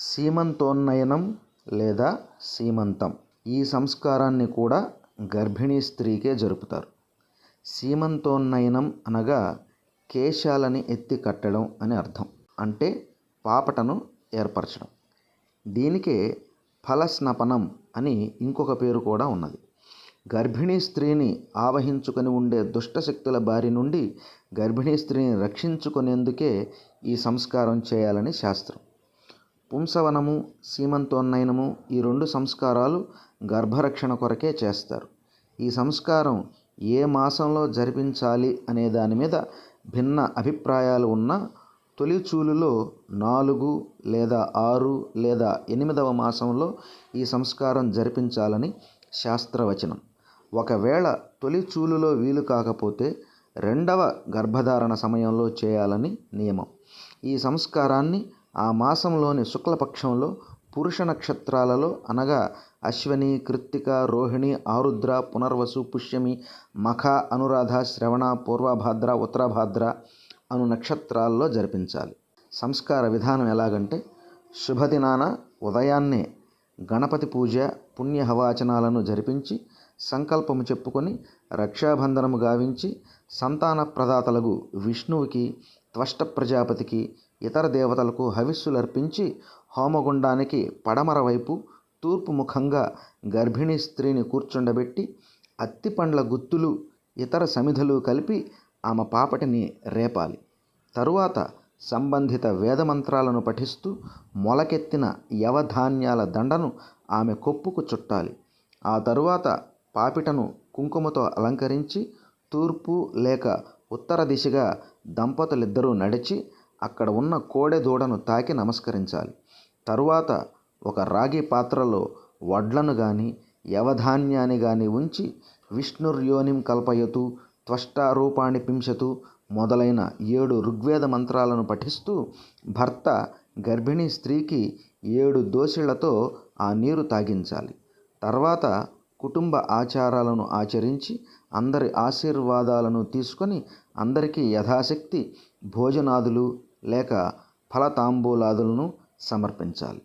సీమంతోన్నయనం లేదా సీమంతం. ఈ సంస్కారాన్ని కూడా గర్భిణీ స్త్రీకే జరుపుతారు. సీమంతోన్నయనం అనగా కేశాలని ఎత్తి కట్టడం అని అర్థం. అంటే పాపటను ఏర్పరచడం. దీనికే ఫలస్నపనం అని ఇంకొక పేరు కూడా ఉన్నది. గర్భిణీ స్త్రీని ఆవహించుకొని ఉండే దుష్టశక్తుల బారి నుండి గర్భిణీ స్త్రీని రక్షించుకునేందుకే ఈ సంస్కారం చేయాలని శాస్త్రం. పుంసవనము సీమంతోన్నయనము ఈ రెండు సంస్కారాలు గర్భరక్షణ కొరకే చేస్తారు. ఈ సంస్కారం ఏ మాసంలో జరిపించాలి అనే దాని మీద భిన్న అభిప్రాయాలు ఉన్న తొలిచూలులో నాలుగు లేదా ఆరు లేదా ఎనిమిదవ మాసంలో ఈ సంస్కారం జరిపించాలని శాస్త్రవచనం. ఒకవేళ తొలిచూలులో వీలు కాకపోతే రెండవ గర్భధారణ సమయంలో చేయాలని నియమం. ఈ సంస్కారాన్ని ఆ మాసంలోని శుక్లపక్షంలో పురుష నక్షత్రాలలో అనగా అశ్వని కృత్తిక రోహిణి ఆరుద్ర పునర్వసు పుష్యమి మఖ అనురాధ శ్రవణ పూర్వభాద్ర ఉత్తరభాద్ర అను నక్షత్రాల్లో జరిపించాలి. సంస్కార విధానం ఎలాగంటే శుభదినాన ఉదయాన్నే గణపతి పూజ పుణ్యహవాచనాలను జరిపించి సంకల్పము చెప్పుకొని రక్షాబంధనము గావించి సంతాన ప్రదాతలకు విష్ణువుకి త్వష్ట ప్రజాపతికి ఇతర దేవతలకు హవిస్సులర్పించి హోమగుండానికి పడమర వైపు తూర్పు ముఖంగా గర్భిణీ స్త్రీని కూర్చుండబెట్టి అత్తిపండ్ల గుత్తులు ఇతర సమిధలు కలిపి ఆమె పాపటిని రేపాలి. తరువాత సంబంధిత వేదమంత్రాలను పఠిస్తూ మొలకెత్తిన యవధాన్యాల దండను ఆమె కొప్పుకు చుట్టాలి. ఆ తరువాత పాపిటను కుంకుమతో అలంకరించి తూర్పు లేక ఉత్తర దిశగా దంపతులిద్దరూ నడిచి అక్కడ ఉన్న కోడె దూడను తాకి నమస్కరించాలి. తరువాత ఒక రాగి పాత్రలో వడ్లను కానీ యవధాన్యాన్ని కానీ ఉంచి విష్ణుర్యోనిం కల్పయతు త్వష్టారూపాణి పింశతు మొదలైన ఏడు ఋగ్వేద మంత్రాలను పఠిస్తూ భర్త గర్భిణీ స్త్రీకి ఏడు దోసిళ్ళతో ఆ నీరు తాగించాలి. తర్వాత కుటుంబ ఆచారాలను ఆచరించి అందరి ఆశీర్వాదాలను తీసుకొని అందరికీ యథాశక్తి భోజనాదులు లేక ఫలతాంబూలాదులను సమర్పించాలి.